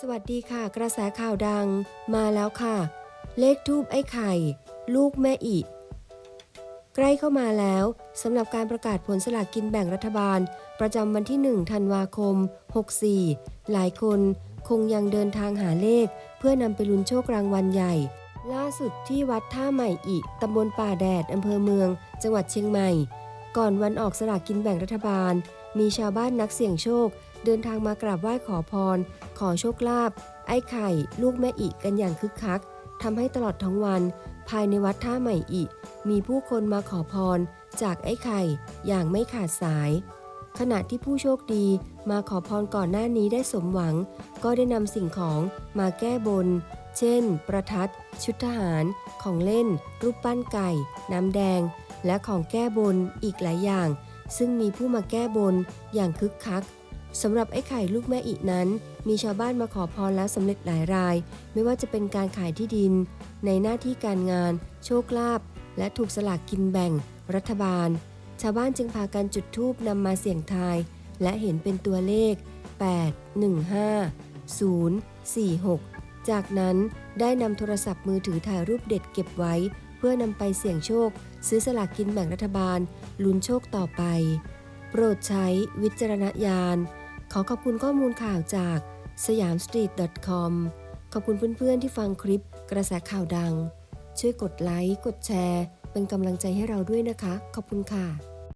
สวัสดีค่ะ กระแสข่าวดังมาแล้วค่ะ เลขทูบไอ้ไข่ ลูกแม่อิใกล้เข้ามาแล้วสำหรับการประกาศผลสลากกินแบ่งรัฐบาล ประจำวันที่ 1 ธันวาคม 64 หลายคนคงยังเดินทางหาเลข เพื่อนำไปลุ้นโชครางวัลใหญ่ ล่าสุดที่วัดท่าใหม่อิตำบลป่าแดดอำเภอเมือง จังหวัดเชียงใหม่ ก่อนวันออกสลากกินแบ่งรัฐบาล มีชาวบ้านนักเสี่ยงโชค เดินทางมากราบไหว้ขอพร ขอโชคลาภไอ้ไข่ ลูกแม่อิกันอย่างคึกคักทำให้ตลอดทั้งวัน ภายในวัดท่าใหม่อิมีผู้คนมาขอพร จากไอ้ไข่อย่างไม่ขาดสาย ขณะที่ผู้โชคดีมาขอพรก่อนหน้านี้ได้สมหวัง ก็ได้นำสิ่งของมาแก้บน เช่น ประทัด ชุดทหาร ของเล่น รูปปั้นไก่ น้ำแดง และของแก้บนอีกหลายอย่าง ซึ่งมีผู้มาแก้บนอย่างคึกคัก สำหรับไอ้ไข่ลูกแม่อินั้น มีชาวบ้านมาขอพรแล้วสำเร็จหลายราย ไม่ว่าจะเป็นการขายที่ดิน ในหน้าที่การงาน โชคลาภและถูกสลากกินแบ่ง รัฐบาล ชาวบ้านจึงพากันจุดธูปนำมาเสี่ยงทาย และเห็นเป็นตัวเลข 8 1 5 0 4 6 จากนั้นได้นำโทรศัพท์มือถือถ่ายรูปเด็ดเก็บไว้ เพื่อนำไปเสี่ยงโชค ซื้อสลากกินแบ่งรัฐบาลลุ้นโชคต่อไป โปรดใช้วิจารณญาณ ขอขอบคุณข้อมูลข่าวจากสยามสตรีท .com ขอบคุณเพื่อนๆที่ฟังคลิปกระแสข่าวดัง ช่วยกดไลค์ กดแชร์ เป็นกำลังใจให้เราด้วยนะคะ ขอบคุณค่ะ